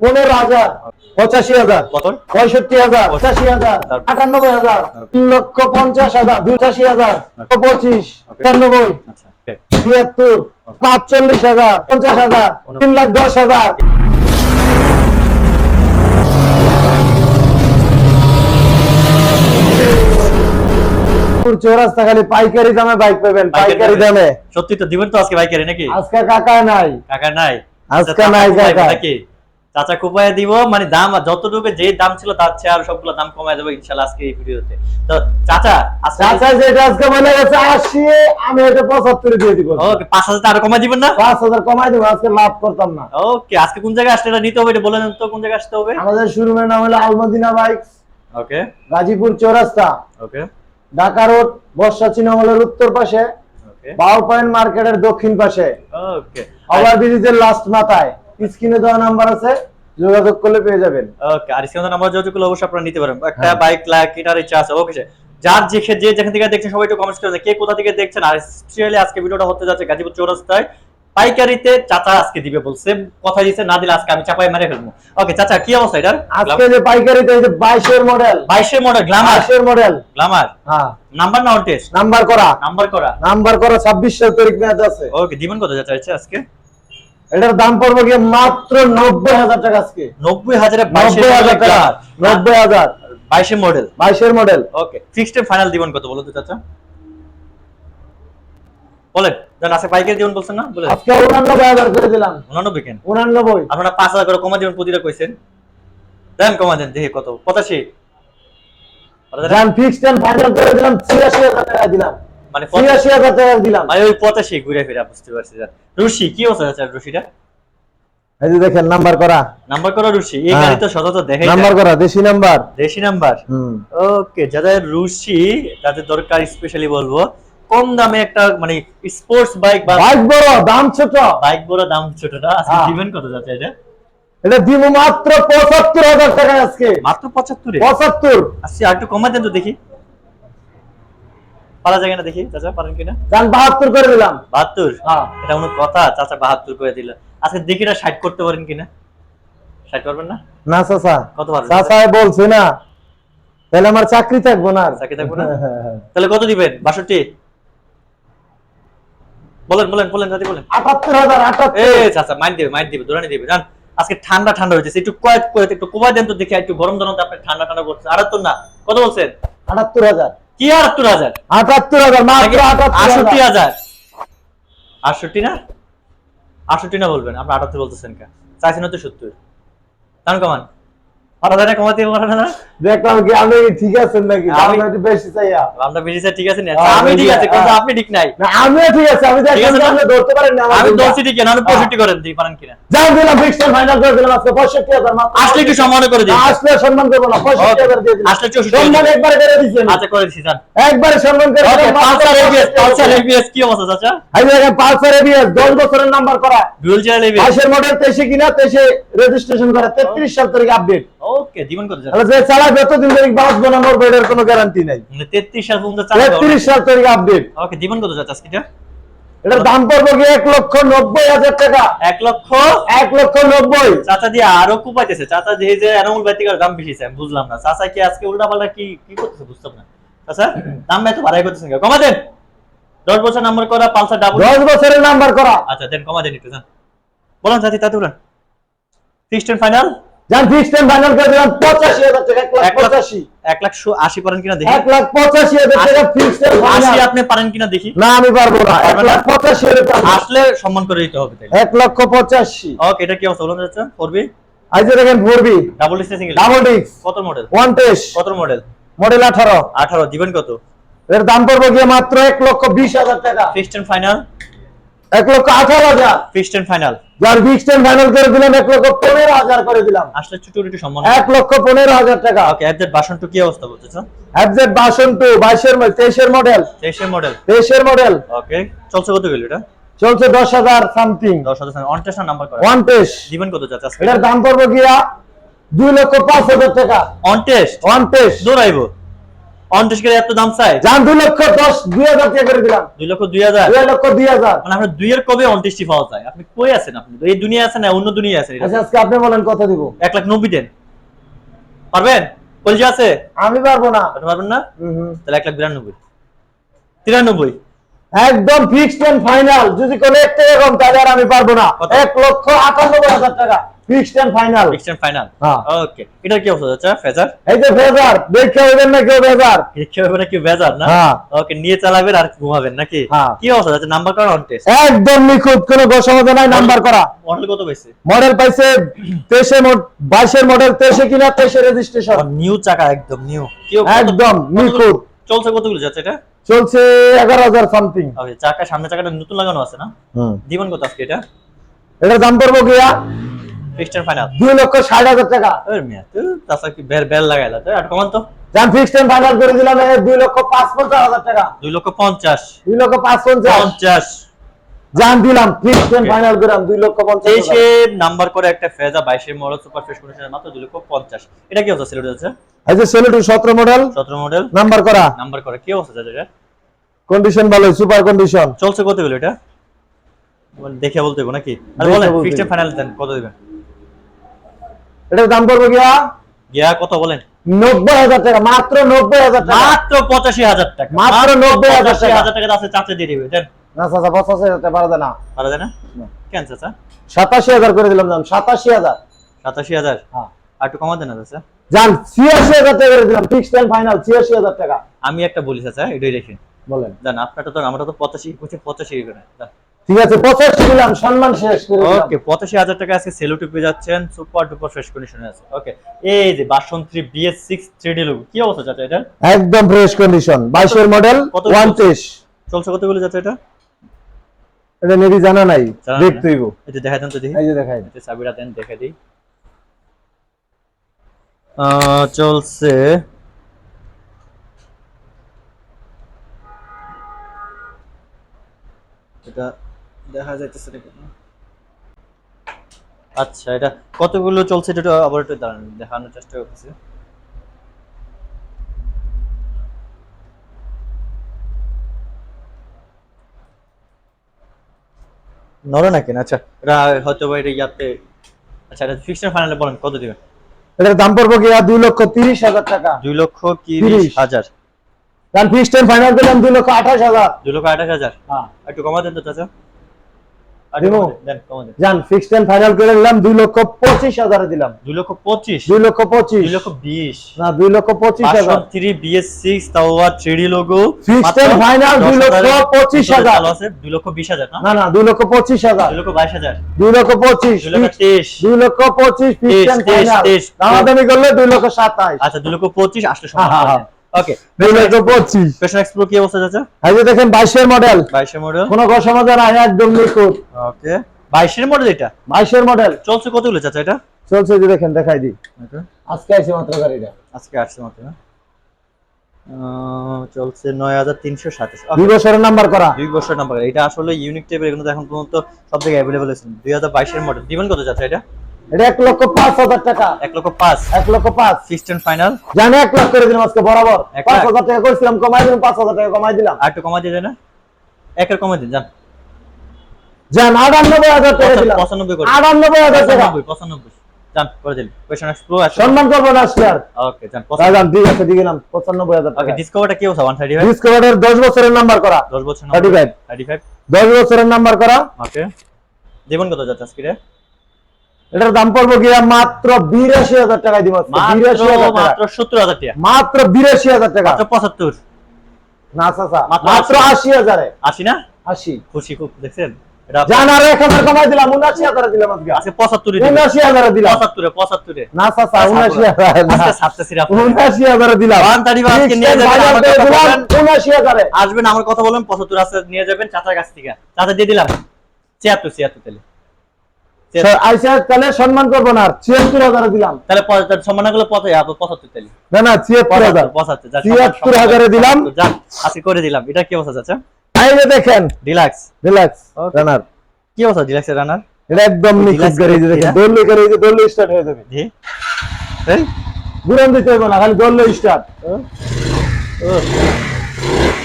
পনেরো হাজার পঁচাশি হাজার পঁয়ষট্টি হাজার পঁচাশি হাজার আটানব্বই হাজার তিন লক্ষ পঞ্চাশ হাজার হাজার পঁচিশ একানব্বই আচ্ছা। ছিয়াত্তর পাঁচচল্লিশ হাজার পঞ্চাশ হাজার তিন লাখ দশ হাজার। চৌরাস্তা খালি পাইকারি দামে বাইক পাবেন পাইকারি দামে। সত্যি তো দিবেন তো আজকে বাইকারি নাকি? আজকে কাকা নাই। কাকা নাই। আজকে নাই কাকা। নাকি? চাচা কুপায় দিব মানে দাম যতটুকু যে দাম ছিল তার চেয়ে আর সবগুলো দাম কমায় দেবো ইনশাল্লাহ আজকে এই ভিডিওতে। তো চাচা চাচা যেটা আজকে মনে গেছে আশি আমি এটা পঁচাত্তর দিয়ে দিব। ওকে পাঁচ হাজার আরও কমায় দিবেন না? পাঁচ হাজার কমাই দেবো আজকে লাভ করতাম না। ওকে আজকে কোন জায়গায় আসলে এটা নিতে হবে এটা বলে দেন তো কোন জায়গায় আসতে হবে। আমাদের শোরুমের নাম হলো Almadina bike okay. Gazipur Chowrasta. Okay. Dhaka road Borsha চিনামলের উত্তর পাশে। বাউ পয়েন্ট মার্কেটের দক্ষিণ পাশে। ওকে। ওভার ব্রিজের লাস্ট মাথায়। স্ক্রিনে দেওয়া নাম্বার আছে যোগাযোগ করলে পেয়ে যাবেন। ওকে আর স্ক্রিনে নাম্বার যোগাযোগ করলে অবশ্যই আপনারা নিতে পারেন একটা। বাইক লাইক কেনার ইচ্ছা আছে ওকে যার যে যে যেখান থেকে দেখছেন সবাই একটু কমেন্টস করে কে কোথা থেকে দেখছেন? আর স্পেশালি আজকে ভিডিওটা হতে যাচ্ছে গাজীপুর চৌরাস্তায়। পাইকারিতে চাচা আজকে দিবে বলছে কথা দিচ্ছে না দিলে আজকে আমি চাপাই মেরে ফেলব। ওকে চাচা কি অবস্থা এটার? আজকে যে পাইকারিতে এই যে বাইশের মডেল বাইশের মডেল গ্লামার বাইশের মডেল গ্লামার হ্যাঁ। নাম্বার না টেস্ট নাম্বার করা। নাম্বার করা। নাম্বার করা ছাব্বিশ তারিখ মেয়াদ আছে। ওকে দিবেন কত চাচা আজকে? এটার দাম পড়বে গিয়ে মাত্র নব্বই হাজার টাকা আজকে। নব্বই হাজারে নব্বই হাজার টাকা নব্বই হাজার। বাইশের মডেল বাইশের মডেল ওকে ফিক্সড ফাইনাল দিবেন কত বলো তো চাচা? বলেন জান আছে পাইকারি দিবেন বলছেন না? বলে আজকে উনানব্বই হাজার করে দিলাম। উনানব্বই কেন? উনানব্বই। আপনারা পাঁচ হাজার করে কমা দিবেন প্রতিটা কইছেন। দেন কমা দেন দেখি কত। পঁচাশি। যান ফিক্সড এন্ড ফাইনাল করে দিলাম ছিয়াশি হাজার টাকা দিলাম। মানে পঁচাশি ছিয়াশি হাজার টাকা দিলাম। মানে ওই পঁচাশি ঘুরে ফিরে বুঝতে পারছি রুশি কি অবস্থা আছে রুশিটা? এই যে দেখেন নাম্বার করা। নাম্বার করা রুশি? এই হ্যাঁ। গাড়ি তো সচরাচর দেখাই নাম্বার করা দেশি নাম্বার। দেশি নাম্বার? ওকে যাদের রুশি তাদের দরকার স্পেশালি বলব কম দামে একটা মানে স্পোর্টস বাইক বা বাইক বড় দাম ছোট। বাইক বড় দাম ছোট না? আজকে হ্যাঁ। দিবেন কত যাচ্ছে এটা? এটা দিব মাত্র পঁচাত্তর হাজার টাকা আজকে। মাত্র পঁচাত্তরে? পঁচাত্তর। আচ্ছা আর একটু কমা দেন তো দেখি। পারা যায় না দেখি চাচা পারেন কিনা? যান বাহাত্তর করে দিলাম। বাহাত্তর? হ্যাঁ। এটা কোনো কথা চাচা বাহাত্তর করে দিল। আজকে দেখি না ষাট করতে পারেন কিনা? ষাট করবেন না? না চাচা। কত পারবেন চাচা বলছে না। তাহলে আমার চাকরি থাকব না চাকরি থাকব না? তাহলে কত দিবেন? বাষট্টি? বলেন বলেন বলেন দাদি বলেন। আটাত্তর হাজার এ আটাত্তর চাচা মাইন্ড দিবে মাইন্ড দিবে দৌড়ানি দিবে। জান আজকে ঠান্ডা ঠান্ডা হয়েছে একটু কয়েক করে একটু কোবাই দেন তো দেখি একটু গরম ধরনের আপনি ঠান্ডা ঠান্ডা করছে। আটাত্তর না? কত বলছেন? আটাত্তর হাজার। কি আটাত্তর হাজার আটাত্তর হাজার। মাত্র আটষট্টি হাজার? আটষট্টি না? আটষট্টি না বলবেন আপনি আটাত্তর বলতেছেন কে? চাইছেন হচ্ছে সত্তর। দাম কমান। পারা যায় না কমাতে পারা না? দেখলাম কি আপনি ঠিক আছেন নাকি? আমি- আমি একটু বেশি চাইয়া। আমরা বেশি স্যার ঠিক আছে না। হ্যাঁ, আমি ঠিক আছে হ্যাঁ। কিন্তু আপনি ঠিক নাই। না আমিও ঠিক আছে। আমি ঠিক আছে আপনি ধরতে পারেন না আমি ভুলটা। ঠিক না আমি পঁয়ষট্টি করেন দিই পারেন কিনা। যান দিলাম ফিক্সড ফাইনাল করে দিলাম। আজকে পঁয়ষট্টি হাজার মাত্র। আসলে একটু সম্মান করে দিন। আসলে সম্মান করব না। পঁয়ষট্টি হাজার দিয়ে দিলাম। আসলে চৌষট্টি সম্মান একবার করে দিচ্ছেন আচ্ছা করে দিচ্ছি যান। একবারে সম্মান করে okay Pulsar ABS Pulsar ABS কি অবস্থা চাচা? এই যে পালসার এবিএস দশ বছরের নাম্বার করা। ডুয়েল চ্যানেল এবিএস বাইশের মডেল তেইশে কিনা তেইশে রেজিস্ট্রেশন করা তেত্রিশ সাল তারিখ আপডেট ওকে জীবন কত তাহলে যে চালাবে এতদিন তারিখ বাঁচবো না মরবো এটার কোনো গ্যারান্টি নাই। মানে 33 সাল পর্যন্ত চালাবে তেত্রিশ সাল তারিখ আপডেট ওকে জীবন কত যাচ্ছে আজকে এটা? এটার দাম পড়বে গিয়ে এক লক্ষ নব্বই হাজার টাকা? 1 লক্ষ? এক লক্ষ নব্বই। চাচা দিয়ে আরও কুপাইতেছে। চাচা দিয়ে যে এনামুল বাইতিকার দাম বেশি আমি বুঝলাম না। চাচা কি আজকে উল্টা পাল্টা কি কি করতেছে বুঝতাম না। চাচা দাম এত বাড়াই করতেছেন? কমা দেন। 10 বছর নাম্বার করা পালসার ডাবল দশ বছরের নাম্বার করা। আচ্ছা দেন কমা দেন একটু যান। বলেন চাচি তাতে বলেন ফিক্সড ফাইনাল যান ফিক্সড ফাইনাল করে দিলাম পঁচাশি হাজার টাকা এক লাখ লাখ পঁচাশি। এক লাখ শো- আশি পারেন কিনা দেখি। এক লাখ পঁচাশি হাজার টাকা ফিক্সড আশি ফাইনাল আপনি পারেন কিনা দেখি। না আমি পারব না। এক লাখ পঁচাশি হাজার টাকা। আসলে সম্মান করে দিতে হবে তাই এক লক্ষ পঁচাশি। ওকে এটা কি অবস্থা? বলুন দেখেন ডাবল ডিসে সিঙ্গেল ডাবল ডিক্স কত মডেল কত মডেল মডেল আঠারো। 18 দিবেন কত? এর দাম পড়বে গিয়ে মাত্র এক লক্ষ বিশ হাজার টাকা। ফিক্সড এন্ড ফাইনাল এক লক্ষ আঠারো হাজার। এন্ড ফাইনাল যার ফিক্সড ফাইনাল করে দিলাম এক লক্ষ পনেরো হাজার করে দিলাম। আসলে ছোট একটু সম্মান এক লক্ষ পনেরো হাজার টাকা। ওকে এফজেড বাসন টু কি অবস্থা বলতেছো? এফজেড বাসন টু বাইশের তেইশের মডেল 23 এর মডেল তেইশের মডেল ওকে চলছে কত গেল এটা? চলছে দশ হাজার সামথিং 10000 অন টেস্ট নাম্বার করা? ওয়ান টেস্ট দিবেন কত চাচা এটার দাম পড়বে গিয়া দুই লক্ষ পাঁচ হাজার টাকা। অন টেস্ট ওয়ান টেস্ট দৌড়াইবো? অনটেস্ট করে এত দাম চাই? লক্ষ টাকা করে দিলাম। লক্ষ দুই হাজার? দুই লক্ষ দুই হাজার। মানে আমরা দুইয়ের কবে পাওয়া যায়? আপনি কই আছেন আপনি? এই দুনিয়া আছেন না অন্য দুনিয়া আচ্ছা আজকে আপনি বলেন কত দিব। এক লাখ নব্বই দেন। পারবেন? কলজি আছে? আমি পারব না। আপনি পারবেন না? হুম। তাহলে এক লাখ বিরানব্বই। তিরানব্বই? একদম ফিক্সড এন্ড ফাইনাল যদি কোনো এক টাকা কম তাহলে আর আমি পারব না? এক লক্ষ আটানব্বই হাজার টাকা। Fixed and final extend final. Okay এটা কি অবস্থা যাচ্ছে ফেজার এই যে ফেজার দেখে হইবেন না কেউ ফেজার দেখে হবে নাকি বেজার না। ওকে নিয়ে চালাবেন আর ঘুমাবেন নাকি। কি অবস্থা যাচ্ছে নাম্বার করা অন টেস্ট একদম নিখুঁত কোনো গোসমতা নাই নাম্বার করা। মডেল কত পাইছে? মডেল পাইছে তেইশে বাইশের মডেল তেইশে কিনা তেইশে রেজিস্ট্রেশন নিউ চাকা একদম নিউ একদম নিখুঁত। চলছে কতগুলো যাচ্ছে এটা? চলছে এগারো হাজার সামথিং ওকে চাকা সামনে চাকাটা নতুন লাগানো আছে না? দিবেন কত আজকে এটা? এটার দাম পড়ব গিয়া ফিক্সড ফাইনাল লক্ষ ষাট হাজার টাকা। মিয়া তুই কি বের বের লাগাইলা? তো আর কমান তো। ফিক্সড ফাইনাল করে দিলাম এই লক্ষ পাঁচ পঞ্চাশ হাজার টাকা। লক্ষ পঞ্চাশ। দুই লক্ষ দিলাম ফিক্সড ফাইনাল করলাম লক্ষ পঞ্চাশ হাজার। তেইশে নাম্বার করে একটা ফেজা মডেল সুপার ফ্রেশ কন্ডিশনের মাত্র লক্ষ পঞ্চাশ। এটা কি অবস্থা সিলেট যাচ্ছে এই যে সেলুটু মডেল সতেরো মডেল নাম্বার করা। নাম্বার করে কি অবস্থা এটা? কন্ডিশন ভালো সুপার কন্ডিশন চলছে কতগুলো এটা? দেখে বলতে হবে নাকি? আর বলেন ফিক্সড ফাইনাল দেন কত দিবেন? এটার দাম পড়বে গিয়া? গিয়া কত বলেন? নব্বই হাজার টাকা মাত্র নব্বই হাজার টাকা। মাত্র পঁচাশি হাজার টাকা। মাত্র 90,000 পঁচাশি টাকা। হাজার টাকা আছে চাচা দিয়ে দিবে না চাচা পঁচাশি হাজার পারা না। পারা যায় না। কেন চাচা? সাতাশি হাজার করে দিলাম দাম সাতাশি হাজার। সাতাশি হাজার? হ্যাঁ। আর একটু কমা দেন চাচা? যান ছিয়াশি হাজার টাকা করে দিলাম ফিক্সড এন্ড ফাইনাল ছিয়াশি হাজার টাকা। আমি একটা বলি চাচা এটাই রেখে। বলেন। জান আপনারটা তো আমরা তো পঁচাশি পঁচাশি করে। যান। ঠিক আছে পঁচাশি দিলাম সম্মান শেষ করে দিলাম। ওকে পঁচাশি হাজার টাকা আজকে সেলুটি পেয়ে যাচ্ছেন সুপার ডুপার ফ্রেশ কন্ডিশনে আছে। ওকে এই যে বাসন্তী বিএস সিক্স থ্রি ডি লোক কি অবস্থা চাচা এটা একদম ফ্রেশ কন্ডিশন বাইশের মডেল কত ওয়ান তেইশ চলছে কতগুলো যাচ্ছে এটা? এটা মেবি জানা নাই। দেখতে হইব। এটা দেখা দেন তো দেখি। এই যে দেখাই। এটা চাবিটা দেন দেখে দিই। চলছে। এটা দেখা যাইতেছে নাকি? আচ্ছা এটা কতগুলো চলছে এটা আবার একটু দাঁড়ান দেখানোর চেষ্টা করতেছি। নড়ে নাকি? আচ্ছা এটা হয়তো বা এটা ইয়াতে আচ্ছা এটা ফিক্সড ফাইনালে বলেন কত দিবেন? এটার দাম পড়ব কি আর দুই লক্ষ তিরিশ হাজার টাকা। দুই লক্ষ তিরিশ। হাজার। কারণ ফিক্সড ফাইনাল দিলাম দুই লক্ষ আঠাশ হাজার। দুই লক্ষ আঠাশ হাজার? হ্যাঁ। একটু কমা দেন তো চাচা। ফিক্সড এন্ড ফাইনাল করে দিলাম লক্ষ হাজারে দিলাম লক্ষ লক্ষ পঁচিশ দুই লক্ষ না হাজার লোগো দুই লক্ষ পঁচিশ হাজার। আছে লক্ষ বিশ হাজার না না লক্ষ পঁচিশ হাজার লক্ষ হাজার lakh lakh lakh fixed and final. দামাদামি করলে দুই লক্ষ সাতাইশ আচ্ছা দুই লক্ষ পঁচিশ আসলে হ্যাঁ, হ্যাঁ, হ্যাঁ। ওকে দুই লক্ষ পঁচিশ এক্সপ্লো কি অবস্থা যাচ্ছে এই যে দেখেন বাইশের মডেল বাইশের মডেল কোনো ঘষমাজা নাই একদম নিখুঁত। ওকে বাইশের মডেল এটা? বাইশের মডেল চলছে কতগুলো চাচা এটা? চলছে যে দেখেন দেখাই দিই। আজকে আছে মাত্র গাড়িটা। আজকে আসছে মাত্র আহ, চলছে নয় হাজার তিনশো সাতাশ। দুই বছরের নাম্বার করা। দুই নাম্বার এটা আসলে ইউনিক টাইপের এগুলো তো এখন পর্যন্ত সব অ্যাভেলেবল আছে। দুই হাজার বাইশের মডেল দিবেন কত যাচ্ছে এটা? এটা এক লক্ষ পাঁচ হাজার টাকা। এক লক্ষ পাঁচ। এক লক্ষ পাঁচ। ফাইনাল জানে এক লাখ করে দিলাম আজকে বরাবর। এক পাঁচ লাখ? হাজার টাকা করেছিলাম কমাই দিলাম পাঁচ হাজার টাকা কমাই দিলাম। আর একটু কমা দিয়ে না একের কমা দিন যান। যান আটানব্বই হাজার টাকা দিলাম। পঁচানব্বই করে আটানব্বই হাজার টাকা। পঁচানব্বই পঁচানব্বই। করে দিন। কোয়েশন এক্সপ্লো আছে। সম্মান করব না আজকে আর। ওকে যান যান ঠিক আছে দিয়ে গেলাম। পঁচানব্বই হাজার টাকা। ডিসকভারটা কি অবস্থা ওয়ান থার্টি ফাইভ দশ বছরের নাম্বার করা। দশ বছর 35 থার্টি ফাইভ দশ বছরের নাম্বার করা। ওকে দেবেন কত যাচ্ছে আজকে রে? এটার দাম পড়ব গিয়া মাত্র বিরাশি হাজার টাকা দিব বিরাশি মাত্র হাজার মাত্র সত্তর হাজার টাকা। মাত্র বিরাশি হাজার টাকা। পঁচাত্তর। না চাচা মাত্র মাত্র আশি। হাজারে। আশি না? আশি। খুশি খুব দেখছেন? আসবেন আমার কথা বলবেন পঁচাত্তর আছে নিয়ে যাবেন চাচার কাছ থেকে। চাচা দিয়ে দিলাম। ছিয়াত্তর ছিয়াত্তর তাহলে। আইসা তাহলে সম্মান করব না ছিয়াত্তর হাজারে দিলাম। তাহলে সম্মানগুলো পঁচাত্তর পঁচাত্তর তাহলে না না ছিয়াত্তর হাজার। পঁচাত্তর ছিয়াত্তর হাজারে দিলাম। আজকে করে দিলাম। এটা কি অবস্থা চাচা? যে দেখেন। রিল্যাক্স রিল্যাক্স রানার কি অবস্থা রিল্যাক্সের রানার এটা একদম নিখুঁত গাড়ি দেখেন। দৌড়লে গাড়ি যে দৌড়লে স্টার্ট হয়ে যাবে। জি। ঘুরান দিতে হবে না খালি দৌড়লে স্টার্ট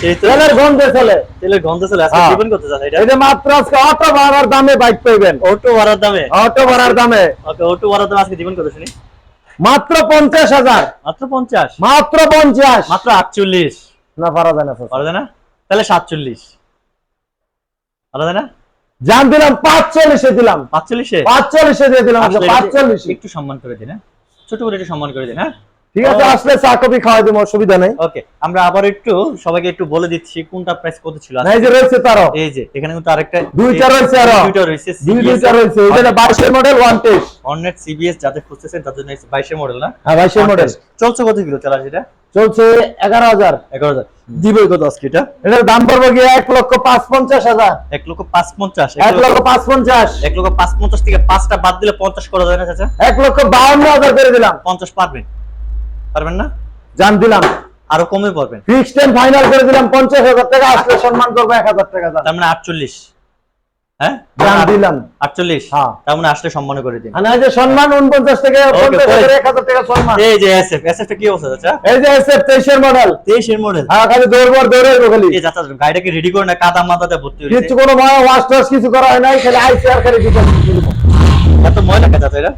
তেলের গন্ধে চলে। তেলের গন্ধ চলে আজকে হ্যাঁ। জীবন করতে চান এটা? যে মাত্র আজকে অটো ভাড়ার দামে বাইক পাইবেন। অটো ভাড়ার দামে? অটো ভাড়ার দামে। ওকে অটো ভাড়ার দামে আজকে জীবন কত শুনি। মাত্র পঞ্চাশ হাজার। মাত্র পঞ্চাশ? মাত্র পঞ্চাশ। মাত্র আটচল্লিশ? না পারা যায় না পারা যায় না? তাহলে সাতচল্লিশ। পারা যায় না? জান দিলাম পাঁচচল্লিশে দিলাম। পাঁচচল্লিশে? পাঁচচল্লিশে দিয়ে দিলাম এটা পাঁচচল্লিশে। একটু সম্মান করে দিন হ্যাঁ? ছোট করে একটু সম্মান করে দিন হ্যাঁ? ঠিক আছে আসলে চা কফি খাওয়াই দিব অসুবিধা নেই। ওকে আমরা আবার একটু সবাইকে একটু বলে দিচ্ছি কোনটা প্রাইস কত ছিল এই যে রয়েছে তারও। এই যে এখানে কিন্তু আরেকটা দুইটা রয়েছে আরও। দুইটা রয়েছে দুই দুইটা রয়েছে। এটা বাইশের মডেল ওয়ান অননেট সিবিএস যাদের খুঁজতেছেন তাদের জন্য বাইশের মডেল না? হ্যাঁ বাইশের মডেল চলছে কত কিলো চালা যেটা চলছে এগারো হাজার। এগারো হাজার। দিবে কত আজকে এটা? এটার দাম পড়বে গিয়ে এক লক্ষ পাঁচ পঞ্চাশ হাজার। এক লক্ষ পাঁচ পঞ্চাশ এক লক্ষ পাঁচ পঞ্চাশ এক লক্ষ পাঁচ পঞ্চাশ থেকে পাঁচটা বাদ দিলে পঞ্চাশ করা যায় না চাচা? এক লক্ষ বাউন্ন হাজার করে দিলাম। পঞ্চাশ পারবেন। পারবেন না? জান দিলাম। আরও কমে পারবেন। ফিক্সড এন্ড ফাইনাল করে দিলাম পঞ্চাশ হাজার টাকা আসলে সম্মান করব এক হাজার টাকা জান। তার মানে আটচল্লিশ। হ্যাঁ? জান দিলাম। আটচল্লিশ? হ্যাঁ। তার মানে আসলে সম্মান করে দিন। মানে যে সম্মান উনপঞ্চাশ থেকে পঞ্চাশ পরে। হাজার এক হাজার টাকা সম্মান। এই যে এসএফ এসএফ কি অবস্থা চাচা? এই যে এসএফ তেইশের মডেল তেইশের মডেল হ্যাঁ খালি দৌড়বার দৌড়ে খালি। এই গাড়িটাকে রেডি করে না কাদা মাথাতে ভর্তি হয়েছে কিছু কোনো ওয়াশ টাশ কিছু করা হয় নাই খালি আইসি আর খালি দিতে এত ময়লা কে চাচা এটা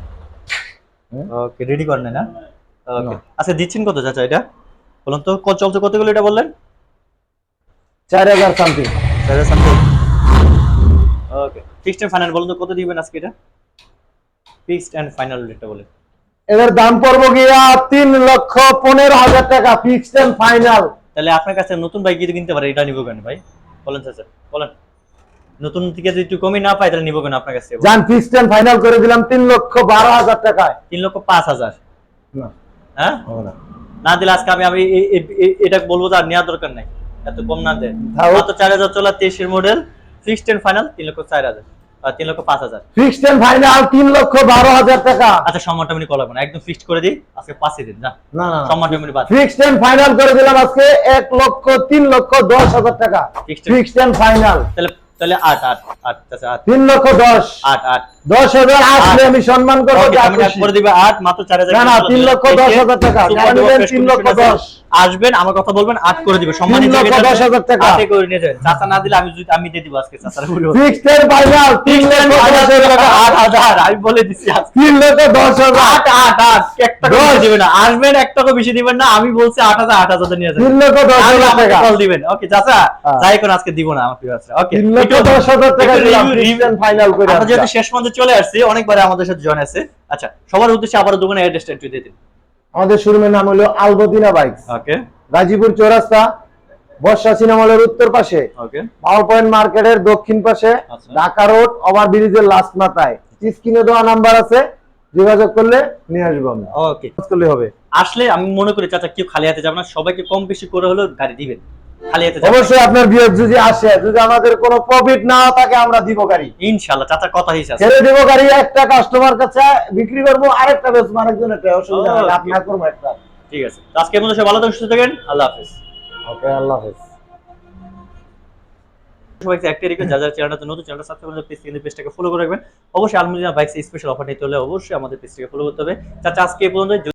ওকে রেডি করেন না। আচ্ছা দিচ্ছেন কত চাচা এটা? বলুন তো ক- চলছে কতগুলো এটা বললেন? চার হাজার something okay fixed and final বলুন তো কত দিবেন আজকে এটা? ফিক্সড এন্ড ফাইনাল রেটটা বলে। এদের দাম পড়ব গিয়া তিন লক্ষ পনেরো হাজার টাকা ফিক্সড এন্ড ফাইনাল তাহলে আপনার কাছে নতুন বাইক যদি কিনতে পারে এটা নিব কেন ভাই? বলেন চাচা বলেন। নতুন থেকে যদি একটু কমই না পাই তাহলে নিব কেন আপনার কাছে? যান ফিক্সড এন্ড ফাইনাল করে দিলাম তিন লক্ষ বারো হাজার টাকায়। তিন লক্ষ পাঁচ হাজার। না। হ্যাঁ? না। দিলে আজকে আমি আমি এটা বলব যে আর নেওয়ার দরকার নাই। এত কম না দেয় মাত্র চার হাজার চলা তেইশের মডেল ফিক্সড এন্ড ফাইনাল তিন লক্ষ চার হাজার আর তিন লক্ষ পাঁচ হাজার। ফিক্সড এন্ড ফাইনাল তিন লক্ষ বারো হাজার টাকা। আচ্ছা সম্মানটা আমি কলাবো না। একদম ফিক্সড করে দিই আজকে পাঁচই দিন না? না সম্মানটা আমি বাদ। ফিক্সড এন্ড ফাইনাল করে দিলাম আজকে এক লক্ষ তিন লক্ষ দশ হাজার টাকা। ফিক্সড এন্ড ফাইনাল তাহলে তাহলে আট আট আট আচ্ছা আট। তিন লক্ষ দশ। আট আট। দশ হাজার আসলে আমি সম্মান করব। করে দিবে আট মাত্র চার হাজার না, তিন লক্ষ দশ হাজার টাকা। তিন লক্ষ দশ। আসবেন আমার কথা বলবেন আট করে দিবে। সম্মানিত লক্ষ দশ হাজার টাকা। আটে করে নিয়ে যাবেন। চাচা না দিলে আমি যদি- আমি দিয়ে দিব আজকে চাচার উপরে ফিক্সড এন্ড ফাইনাল তিন লক্ষ দশ টাকা আট হাজার। আমি বলে দিচ্ছি তিন লক্ষ দশ হাজার। আট আট আট। দশ। বেশি দিবেন না। আসবেন এক টাকা বেশি দিবেন না। আমি বলছি আট হাজার আট হাজার নিয়ে যাবেন। তিন লক্ষ দশ হাজার টাকা। কল দিবেন। ওকে চাচা হ্যাঁ। যাই কোন আজকে দিব না আমার প্রিয় আছে। ওকে তিন লক্ষ দশ হাজার টাকা এন্ড ফাইনাল করে যেহেতু আজকে। শেষ পর্যন্ত চলে আসছি অনেকবার আমাদের সাথে জয়েন আছে। আচ্ছা সবার উদ্দেশ্যে আবার অ্যাড্রেসটা একটু দিয়ে দিন। আমাদের শোরুমের নাম হলো Albadina bike okay Gazipur Chowrasta Borsha cinema হলের উত্তর পাশে। পাওয়ার পয়েন্ট মার্কেটের দক্ষিণ পাশে। আচ্ছা। ঢাকা রোড ওভার ব্রিজের লাস্ট মাথায়। স্ক্রিনে দেওয়া নাম্বার আছে যোগাযোগ করলে নিয়ে আসব আমরা ওকে করলে হবে। আসলে আমি মনে করি চাচা কেউ খালি হাতে যাবে না। সবাইকে কম বেশি করে হলেও গাড়ি দিবেন। অবশ্যই আপনার বিয়োগ যদি আসে যদি আমাদের কোনো প্রফিট না থাকে আমরা দিব গাড়ি। ইনশাআল্লাহ চাচার কথা হিসাবে ছেড়ে দিব গাড়ি একটা কাস্টমার কাছে বিক্রি করব আরেকটা বেচবো আরেকজনের অসুবিধা. আপনার করব একটা। ঠিক আছে। মতো সবাই ভালো থাকেন সুস্থ থাকেন। আল্লাহ হাফেজ। ওকে আল্লাহ হাফেজ। সবাইকে একটা রিকোয়েস্ট যারা যারা চ্যানেলটা নতুন চ্যানেলটা সাবস্ক্রাইব করে প্লিজ কিন্তু পেজটাকে ফলো করে রাখবেন। অবশ্যই আলমদিনা বাইকস স্পেশাল অফার নিতে হলে অবশ্যই আমাদের পেজটাকে ফলো করতে হবে। চাচা আজকে এই পর্যন্ত